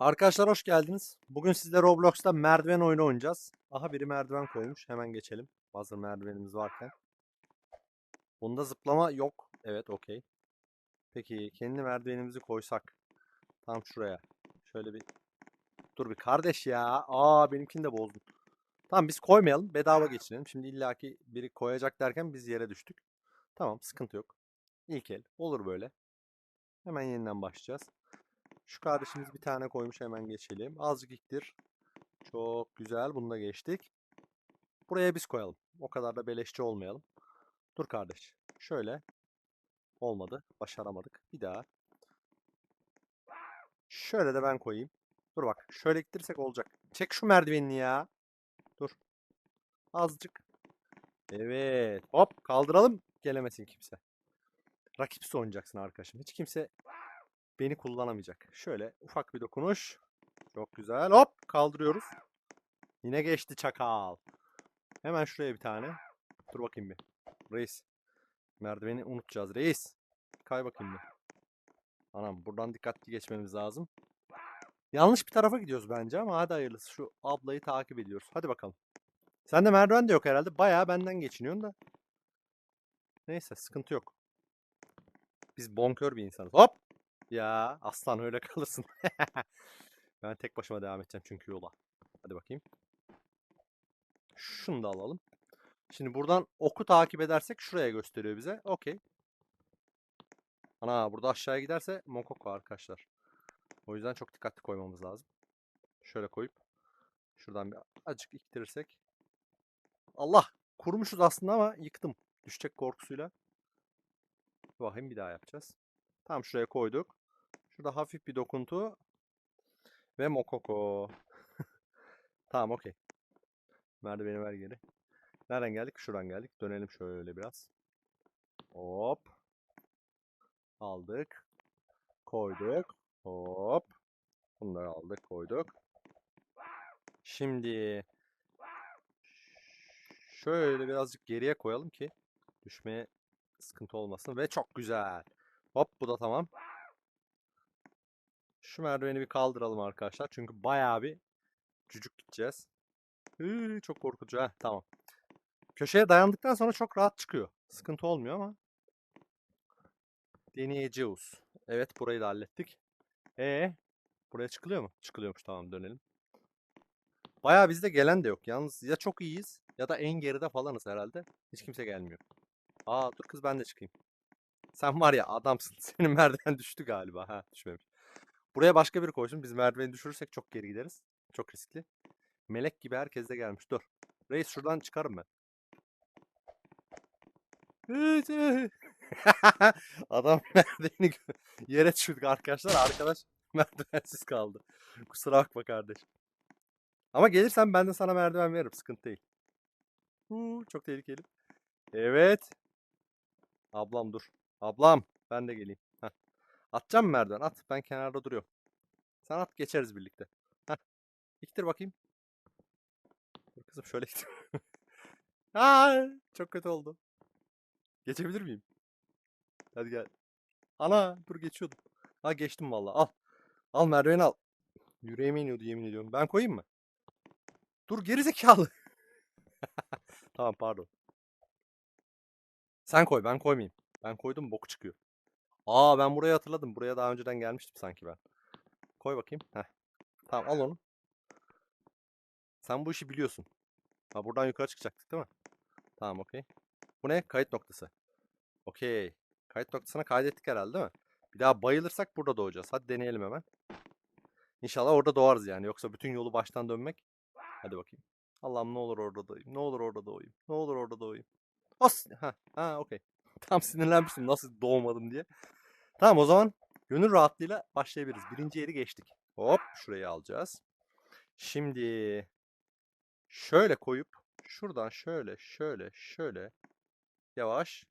Arkadaşlar hoş geldiniz. Bugün sizle Roblox'ta merdiven oyunu oynayacağız. Aha biri merdiven koymuş. Hemen geçelim. Hazır merdivenimiz varken. Bunda zıplama yok. Evet okey. Peki kendi merdivenimizi koysak. Tam şuraya. Şöyle bir. Dur bir kardeş ya. Aa benimkini de bozdun. Tamam biz koymayalım. Bedava geçirelim. Şimdi illaki biri koyacak derken biz yere düştük. Tamam sıkıntı yok. İlk el. Olur böyle. Hemen yeniden başlayacağız. Şu kardeşimiz bir tane koymuş hemen geçelim. Azıcık iktir. Çok güzel. Bunu da geçtik. Buraya biz koyalım. O kadar da beleşçi olmayalım. Dur kardeş. Şöyle. Olmadı. Başaramadık. Bir daha. Şöyle de ben koyayım. Dur bak. Şöyle ittirirsek olacak. Çek şu merdivenini ya. Dur. Azıcık. Evet. Hop kaldıralım. Gelemesin kimse. Rakipsiz oynayacaksın arkadaşım. Hiç kimse beni kullanamayacak. Şöyle ufak bir dokunuş. Çok güzel. Hop kaldırıyoruz. Yine geçti çakal. Hemen şuraya bir tane. Dur bakayım bir. Reis. Merdiveni unutacağız reis. Kay bakayım bir. Anam buradan dikkatli geçmemiz lazım. Yanlış bir tarafa gidiyoruz bence ama hadi hayırlısı. Şu ablayı takip ediyoruz. Hadi bakalım. Sende merdiven de yok herhalde. Bayağı benden geçiniyorsun da. Neyse sıkıntı yok. Biz bonkör bir insanız. Hop! Ya aslan öyle kalırsın. ben tek başıma devam edeceğim çünkü yola. Hadi bakayım. Şunu da alalım. Şimdi buradan oku takip edersek şuraya gösteriyor bize. Okey. Ana burada aşağıya giderse Mokoko arkadaşlar. O yüzden çok dikkatli koymamız lazım. Şöyle koyup şuradan bir azıcık ittirirsek. Allah! Kurmuşuz aslında ama yıktım. Düşecek korkusuyla. Bakayım bir daha yapacağız. Tam şuraya koyduk. Şurada hafif bir dokuntu. Ve mokoko. tamam okey. Merdiveni ver geri. Nereden geldik? Şuradan geldik. Dönelim şöyle biraz. Hop. Aldık. Koyduk. Hop. Bunları aldık koyduk. Şimdi şöyle birazcık geriye koyalım ki düşmeye sıkıntı olmasın. Ve çok güzel. Hop bu da tamam. Şu merdiveni bir kaldıralım arkadaşlar. Çünkü bayağı bir cücük gideceğiz. Hıı, çok korkutucu. Heh, tamam. Köşeye dayandıktan sonra çok rahat çıkıyor. Sıkıntı olmuyor ama. Deneyeceğiz. Evet burayı da hallettik. E buraya çıkılıyor mu? Çıkılıyormuş tamam dönelim. Bayağı bizde gelen de yok. Yalnız ya çok iyiyiz ya da en geride falanız herhalde. Hiç kimse gelmiyor. Aa dur kız ben de çıkayım. Sen var ya adamsın. Senin merdiven düştü galiba. Ha düşmemiş. Buraya başka biri koysun. Biz merdiveni düşürürsek çok geri gideriz. Çok riskli. Melek gibi herkes de gelmiş. Dur. Reis şuradan çıkarım ben. Adam merdiveni yere düşürdük arkadaşlar. Arkadaş merdivensiz kaldı. Kusura bakma kardeşim. Ama gelirsen ben de sana merdiven veririm. Sıkıntı değil. Huu, çok tehlikeli. Evet. Ablam dur. Ablam ben de geleyim. Heh. Atacağım merdiven? At. Ben kenarda duruyorum. Sen at geçeriz birlikte. Heh. İktir bakayım. Dur kızım şöyle iktir. Aa, çok kötü oldu. Geçebilir miyim? Hadi gel. Ana dur geçiyordum. Ha geçtim vallahi. Al. Al merdiveni al. Yüreğime iniyordu yemin ediyorum. Ben koyayım mı? Dur gerizekalı. tamam pardon. Sen koy ben koymayayım. Ben koydum boku çıkıyor. Aa ben burayı hatırladım. Buraya daha önceden gelmiştim sanki ben. Koy bakayım. Heh. Tamam al onu. Sen bu işi biliyorsun. Ha buradan yukarı çıkacaktık değil mi? Tamam okey. Bu ne? Kayıt noktası. Okey. Kayıt noktasına kaydettik herhalde değil mi? Bir daha bayılırsak burada doğacağız. Hadi deneyelim hemen. İnşallah orada doğarız yani. Yoksa bütün yolu baştan dönmek. Hadi bakayım. Allah'ım ne olur orada doğayım. Ne olur orada doğayım. Ne olur orada doğayım. As ha ha okey. Tam sinirlenmiştim nasıl doğmadım diye. Tamam o zaman gönül rahatlığıyla başlayabiliriz. Birinci yeri geçtik. Hop şurayı alacağız. Şimdi şöyle koyup şuradan şöyle şöyle şöyle yavaş.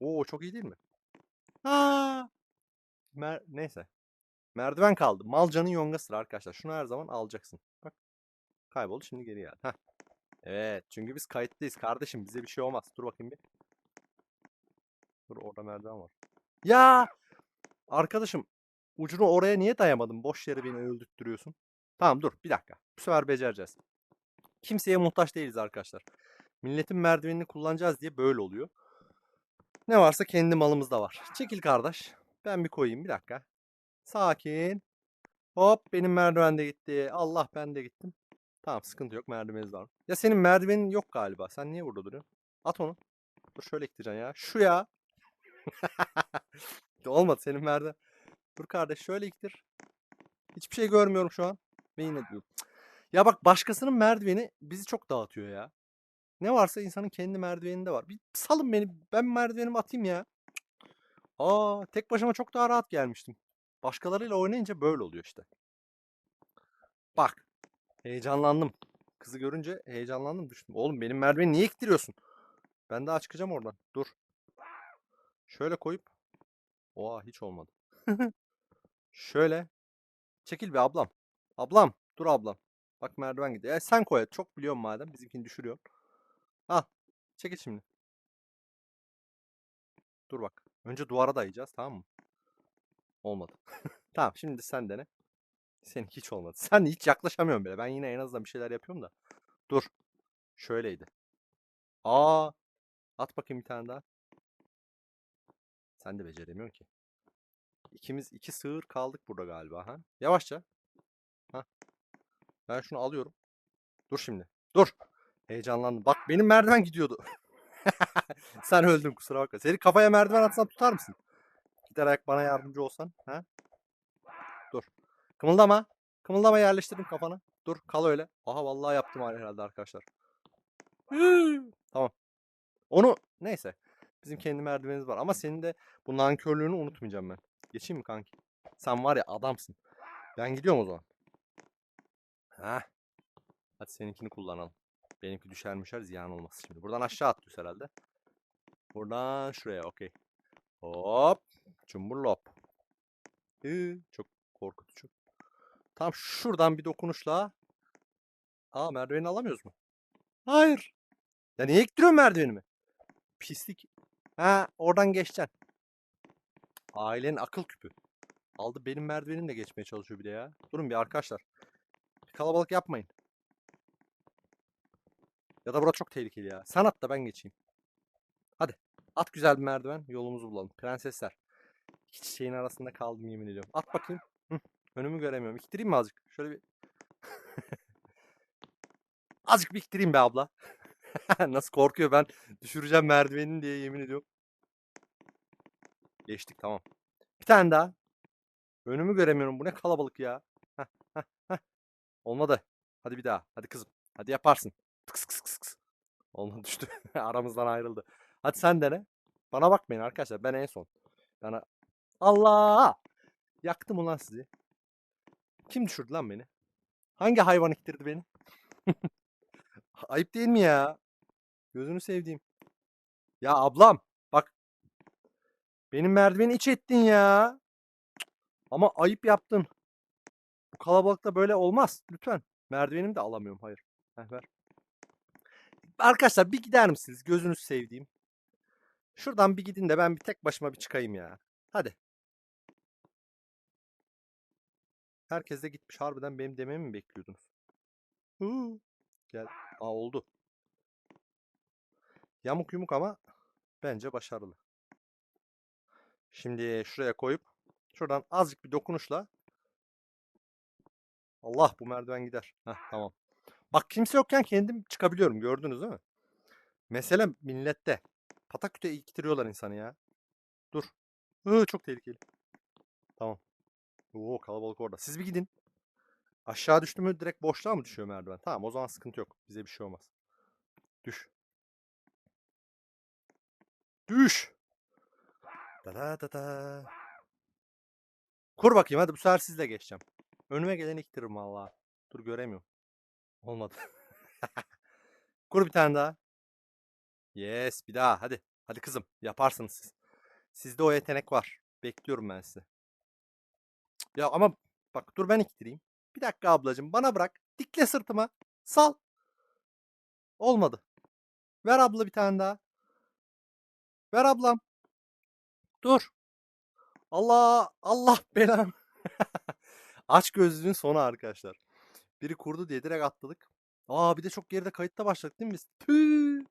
Oo çok iyi değil mi? Aa! Mer neyse. Merdiven kaldı. Malcanın yongasıdır arkadaşlar. Şunu her zaman alacaksın. Bak. Kayboldu şimdi geri geldi. Heh. Evet. Çünkü biz kayıttayız kardeşim. Bize bir şey olmaz. Dur bakayım bir. Dur orada merdiven var. Ya! Arkadaşım. Ucunu oraya niye dayamadın? Boş yere beni öldürttürüyorsun. Tamam dur bir dakika. Bu sefer becereceğiz. Kimseye muhtaç değiliz arkadaşlar. Milletin merdivenini kullanacağız diye böyle oluyor. Ne varsa kendi malımızda var. Çekil kardeş. Ben bir koyayım bir dakika. Sakin. Hop benim merdiven de gitti. Allah ben de gittim. Tamam sıkıntı yok merdivenimiz var. Ya senin merdivenin yok galiba. Sen niye burada duruyorsun? At onu. Dur şöyle iktireceksin ya. Şu ya. Olmadı senin merdiven. Dur kardeş şöyle iktir. Hiçbir şey görmüyorum şu an. Ve yine diyorum. Ya bak başkasının merdiveni bizi çok dağıtıyor ya. Ne varsa insanın kendi merdiveninde var. Bir salın beni. Ben merdivenimi atayım ya. Aa, tek başıma çok daha rahat gelmiştim. Başkalarıyla oynayınca böyle oluyor işte. Bak. Heyecanlandım. Kızı görünce heyecanlandım düştüm. Oğlum benim merdiveni niye ittiriyorsun? Ben daha çıkacağım oradan. Dur. Şöyle koyup. Oha hiç olmadı. Şöyle. Çekil be ablam. Ablam. Dur ablam. Bak merdiven gidiyor. E sen koy. Çok biliyorum madem. Bizimkini düşürüyor. Al. Çekil şimdi. Dur bak. Önce duvara dayayacağız tamam mı? Olmadı. tamam şimdi sen dene. Senin hiç olmadı. Sen hiç yaklaşamıyorsun bile. Ben yine en azından bir şeyler yapıyorum da. Dur. Şöyleydi. Aa. At bakayım bir tane daha. Sen de beceremiyorsun ki. İkimiz iki sığır kaldık burada galiba ha. Yavaşça. Ha. Ben şunu alıyorum. Dur şimdi. Dur. Heyecanlandım. Bak benim merdiven gidiyordu. Sen öldün kusura bakma. Seni kafaya merdiven atsam tutar mısın? Gider ayak bana yardımcı olsan. Ha? Dur. Kımıldama. Kımıldama yerleştirdim kafana. Dur kal öyle. Aha vallahi yaptım herhalde arkadaşlar. tamam. Onu neyse. Bizim kendi merdivenimiz var. Ama senin de bu nankörlüğünü unutmayacağım ben. Geçeyim mi kanki? Sen var ya adamsın. Ben gidiyorum o zaman. Ha. Hadi seninkini kullanalım. Benimki düşer müşer ziyan olmasın şimdi. Buradan aşağı atlıyoruz herhalde. Buradan şuraya okey. Hop. Cumburlop. Hı, çok korkutucu. Tam şuradan bir dokunuşla. Aa merdiveni alamıyoruz mu? Hayır. Ya niye ittiriyorsun merdivenimi? Pislik. Ha oradan geçeceksin. Ailenin akıl küpü. Aldı benim merdivenimle geçmeye çalışıyor bir de ya. Durun bir arkadaşlar. Bir kalabalık yapmayın. Ya da burası çok tehlikeli ya. Sen at da ben geçeyim. Hadi. At güzel bir merdiven. Yolumuzu bulalım. Prensesler. İki çiçeğin arasında kaldım yemin ediyorum. At bakayım. Önümü göremiyorum. İktireyim mi azıcık? Şöyle bir... azıcık bir iktireyim be abla. Nasıl korkuyor ben düşüreceğim merdivenini diye yemin ediyorum. Geçtik tamam. Bir tane daha. Önümü göremiyorum. Bu ne kalabalık ya. Heh, heh. Olmadı. Hadi bir daha. Hadi kızım. Hadi yaparsın. Tıks tıks tıks tıks. Olmadı düştü. Aramızdan ayrıldı. Hadi sen dene. Bana bakmayın arkadaşlar. Ben en son. Bana... Allah! Yaktım ulan sizi. Kim düşürdü lan beni? Hangi hayvan iktirdi beni? Ayıp değil mi ya? Gözünü sevdiğim. Ya ablam bak. Benim merdiveni iç ettin ya. Ama ayıp yaptın. Bu kalabalıkta böyle olmaz. Lütfen. Merdivenimi de alamıyorum. Hayır. Heh, ver. Arkadaşlar bir gider misiniz? Gözünüzü sevdiğim. Şuradan bir gidin de ben bir tek başıma bir çıkayım ya. Hadi. Herkes de gitmiş. Harbiden benim dememi mi bekliyordunuz? Huu. Gel. Aa oldu. Yamuk yumuk ama bence başarılı. Şimdi şuraya koyup şuradan azıcık bir dokunuşla Allah bu merdiven gider. Heh, tamam. Bak kimse yokken kendim çıkabiliyorum. Gördünüz değil mi? Mesele millette. Pataküte iktiriyorlar insanı ya. Dur. Hı, çok tehlikeli. Tamam. Oo kalabalık orada. Siz bir gidin. Aşağı düştü mü direkt boşluğa mı düşüyor merdiven? Tamam o zaman sıkıntı yok. Bize bir şey olmaz. Düş. Düş. Da da da da. Kur bakayım hadi bu sefer sizle geçeceğim. Önüme geleni iktiririm valla. Dur göremiyorum. Olmadı. Kur bir tane daha. Yes bir daha hadi. Hadi kızım yaparsınız siz. Sizde o yetenek var. Bekliyorum ben sizi. Ya ama bak dur ben iktireyim. Bir dakika ablacığım bana bırak. Dikle sırtıma. Sal. Olmadı. Ver abla bir tane daha. Ver ablam. Dur. Allah Allah belanı. Aç gözlüğün sonu arkadaşlar. Biri kurdu diye direkt atladık. Aa bir de çok geride kayıtta başladık değil mi biz? Tüh.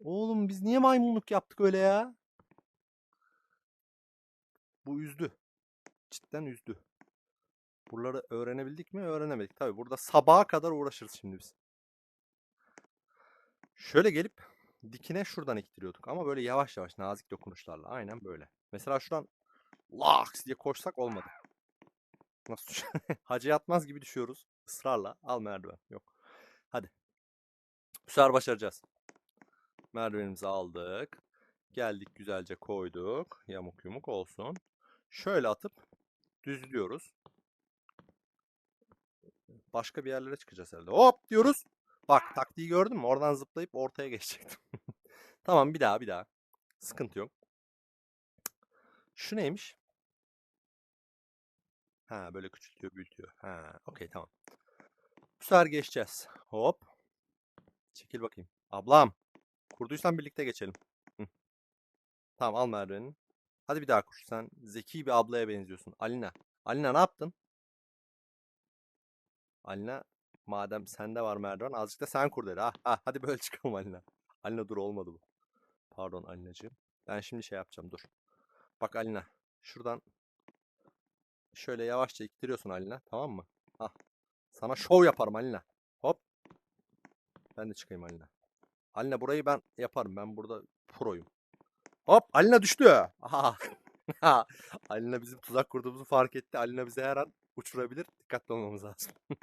Oğlum biz niye maymunluk yaptık öyle ya? Bu üzdü. Cidden üzdü. Buraları öğrenebildik mi? Öğrenemedik. Tabii burada sabaha kadar uğraşırız şimdi biz. Şöyle gelip dikine şuradan iktiriyorduk. Ama böyle yavaş yavaş nazik dokunuşlarla. Aynen böyle. Mesela şuradan laks diye koşsak olmadı. Nasıl Hacı yatmaz gibi düşüyoruz. Israrla. Al merdiven. Yok. Hadi. Bu sefer başaracağız. Merdivenimizi aldık. Geldik güzelce koyduk. Yamuk yumuk olsun. Şöyle atıp düzlüyoruz. Başka bir yerlere çıkacağız herhalde. Hop diyoruz. Bak taktiği gördün mü? Oradan zıplayıp ortaya geçecektim. Tamam bir daha bir daha. Sıkıntı yok. Şu neymiş? Ha böyle küçültüyor büyütüyor. Ha okey tamam. Bu sefer geçeceğiz. Hop. Çekil bakayım. Ablam. Kurduysan birlikte geçelim. Hı. Tamam al merdivenini. Hadi bir daha kur. Sen zeki bir ablaya benziyorsun. Alina. Alina ne yaptın? Alina madem sende var merdiven azıcık da sen kur dedi. Ha, ha, hadi böyle çıkalım Alina. Alina dur olmadı bu. Pardon Alinacığım. Ben şimdi şey yapacağım dur. Bak Alina. Şuradan şöyle yavaşça ittiriyorsun Alina. Tamam mı? Ha. Sana şov yaparım Alina. Hop. Ben de çıkayım Alina. Alina burayı ben yaparım. Ben burada proyum. Hop Alina düştü. Aha. Alina bizim tuzak kurduğumuzu fark etti. Alina bize her an uçurabilir. Dikkatli olmamız lazım.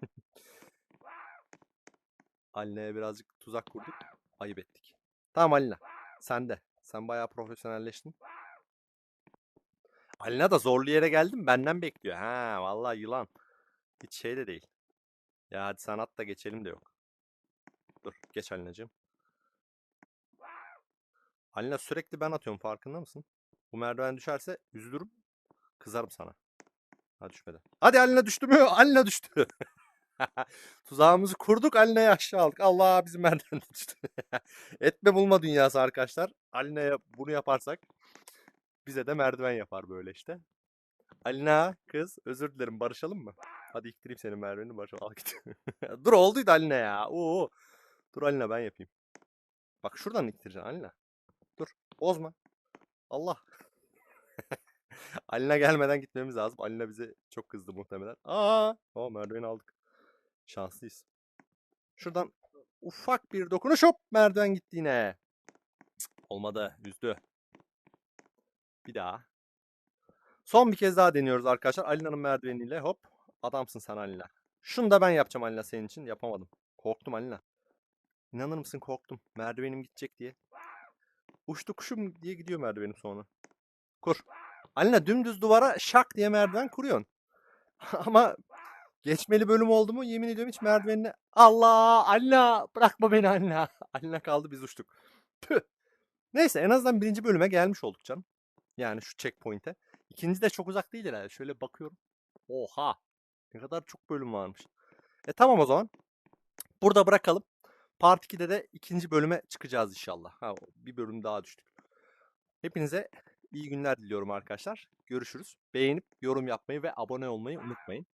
Alina'ya birazcık tuzak kurduk. Ayıp ettik. Tamam Alina. Sen de. Sen bayağı profesyonelleştin. Alina da zorlu yere geldim. Benden bekliyor. Ha vallahi yılan. Hiç şey de değil. Ya hadi sen at da geçelim de yok. Dur geç Alina'cığım. Alina sürekli ben atıyorum farkında mısın? Bu merdiven düşerse üzülürüm. Kızarım sana. Ha düşmedi. Hadi Alina düştü mü? Alina düştü. Tuzağımızı kurduk Alina'yı aşağı aldık. Allah bizim merdiven düştü. Etme bulma dünyası arkadaşlar. Alina'ya bunu yaparsak bize de merdiven yapar böyle işte. Alina kız özür dilerim barışalım mı? Hadi iktireyim senin merdivenini barışalım. Al git. Dur olduydu Alina ya. Oo. Dur Alina ben yapayım. Bak şuradan iktireceksin Alina. Dur bozma. Allah. Alina gelmeden gitmemiz lazım. Alina bize çok kızdı muhtemelen. Aa, o merdiveni aldık. Şanslıyız. Şuradan ufak bir dokunuş hop merdiven gitti yine. Olmadı. Üzdü. Bir daha. Son bir kez daha deniyoruz arkadaşlar. Alina'nın merdiveniyle hop. Adamsın sen Alina. Şunu da ben yapacağım Alina senin için. Yapamadım. Korktum Alina. İnanır mısın korktum. Merdivenim gidecek diye. Uçtu kuşum diye gidiyor merdivenim sonra. Kur. Alina dümdüz duvara şak diye merdiven kuruyorsun. Ama geçmeli bölüm oldu mu yemin ediyorum hiç merdivenine Allah Alina bırakma beni Alina. Alina kaldı biz uçtuk. Tüh. Neyse en azından birinci bölüme gelmiş olduk canım. Yani şu checkpoint'e. İkinci de çok uzak değil herhalde. Şöyle bakıyorum. Oha. Ne kadar çok bölüm varmış. E tamam o zaman. Burada bırakalım. Part 2'de de ikinci bölüme çıkacağız inşallah. Ha, bir bölüm daha düştük. Hepinize iyi günler diliyorum arkadaşlar. Görüşürüz. Beğenip yorum yapmayı ve abone olmayı unutmayın.